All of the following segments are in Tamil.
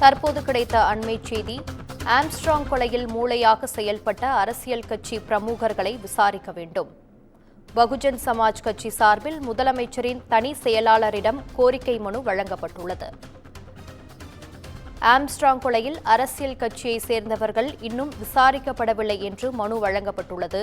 தற்போது கிடைத்த அண்மை செய்தி ஆம்ஸ்ட்ராங் கொலையில் மூளையாக செயல்பட்ட அரசியல் கட்சி பிரமுகர்களை விசாரிக்க வேண்டும். பகுஜன் சமாஜ் கட்சி சார்பில் முதலமைச்சரின் தனி செயலாளரிடம் கோரிக்கை மனு வழங்கப்பட்டுள்ளது. ஆம்ஸ்ட்ராங் கொலையில் அரசியல் கட்சியை சேர்ந்தவர்கள் இன்னும் விசாரிக்கப்படவில்லை என்று மனு வழங்கப்பட்டுள்ளது.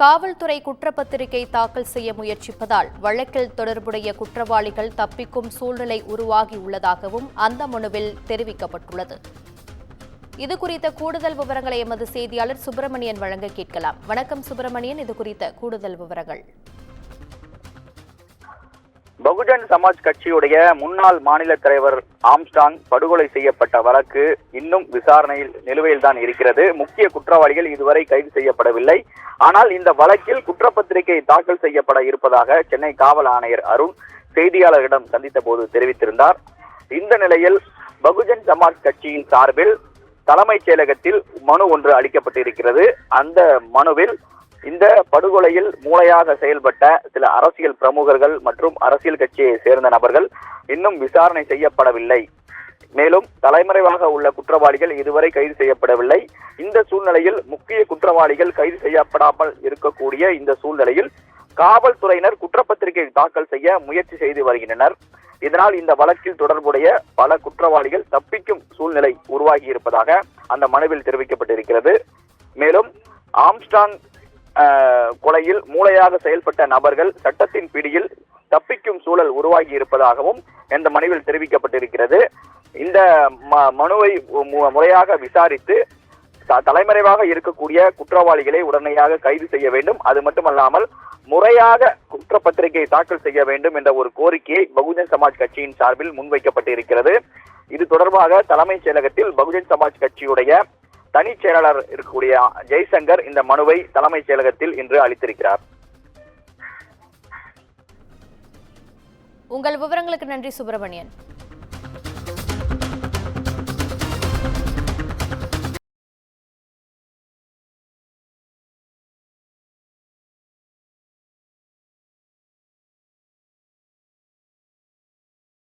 காவல்துறை குற்றப்பத்திரிகை தாக்கல் செய்ய முயற்சிப்பதால் வழக்கில் தொடர்புடைய குற்றவாளிகள் தப்பிக்கும் சூழ்நிலை உருவாகியுள்ளதாகவும் அந்த மனுவில் தெரிவிக்கப்பட்டுள்ளது. இது குறித்த கூடுதல் விவரங்களை எமது செய்தியாளர் சுப்பிரமணியன் வழங்க கேட்கலாம். வணக்கம் சுப்பிரமணியன் இது குறித்த கூடுதல் விவரங்கள். பகுஜன் சமாஜ் கட்சியுடைய முன்னாள் மாநில தலைவர் ஆம்ஸ்டாங் படுகொலை செய்யப்பட்ட வழக்கு இன்னும் விசாரணையில் நிலுவையில் தான் இருக்கிறது. முக்கிய குற்றவாளிகள் இதுவரை கைது செய்யப்படவில்லை. ஆனால் இந்த வழக்கில் குற்றப்பத்திரிகை தாக்கல் செய்யப்பட இருப்பதாக சென்னை காவல் ஆணையர் அருண் செய்தியாளர்களிடம் சந்தித்த போது தெரிவித்திருந்தார். இந்த நிலையில் பகுஜன் சமாஜ் கட்சியின் சார்பில் தலைமைச் செயலகத்தில் மனு ஒன்று அளிக்கப்பட்டிருக்கிறது. அந்த மனுவில் இந்த படுகொலையில் மூளையாக செயல்பட்ட சில அரசியல் பிரமுகர்கள் மற்றும் அரசியல் கட்சியை சேர்ந்த நபர்கள் இன்னும் விசாரணை செய்யப்படவில்லை. மேலும் தலைமறைவாக உள்ள குற்றவாளிகள் இதுவரை கைது செய்யப்படவில்லை. இந்த சூழ்நிலையில் முக்கிய குற்றவாளிகள் கைது செய்யப்படாமல் இருக்கக்கூடிய இந்த சூழ்நிலையில் காவல்துறையினர் குற்றப்பத்திரிகை தாக்கல் செய்ய முயற்சி செய்து வருகின்றனர். இதனால் இந்த வழக்கில் தொடர்புடைய பல குற்றவாளிகள் தப்பிக்கும் சூழ்நிலை உருவாகி இருப்பதாக அந்த மனுவில் தெரிவிக்கப்பட்டிருக்கிறது. மேலும் ஆம்ஸ்டாங் கொலையில் மூளையாக செயல்பட்ட நபர்கள் சட்டத்தின் பிடியில் தப்பிக்கும் சூழல் உருவாகி இருப்பதாகவும் இந்த மனுவில் தெரிவிக்கப்பட்டிருக்கிறது. இந்த ம- மனுவை முறையாக விசாரித்து தலைமறைவாக இருக்கக்கூடிய குற்றவாளிகளை உடனடியாக கைது செய்ய வேண்டும். அது மட்டுமல்லாமல் முறையாக குற்றப்பத்திரிகை தாக்கல் செய்ய வேண்டும் என்ற ஒரு கோரிக்கையை பகுஜன் சமாஜ் கட்சியின் சார்பில் முன்வைக்கப்பட்டிருக்கிறது. இது தொடர்பாக தலைமைச் செயலகத்தில் பகுஜன் சமாஜ் கட்சியுடைய தனிச் செயலாளர் இருக்கக்கூடிய ஜெய்சங்கர் இந்த மனுவை தலைமைச் செயலகத்தில் இன்று அளித்திருக்கிறார். உங்கள் விவரங்களுக்கு நன்றி சுப்பிரமணியன்.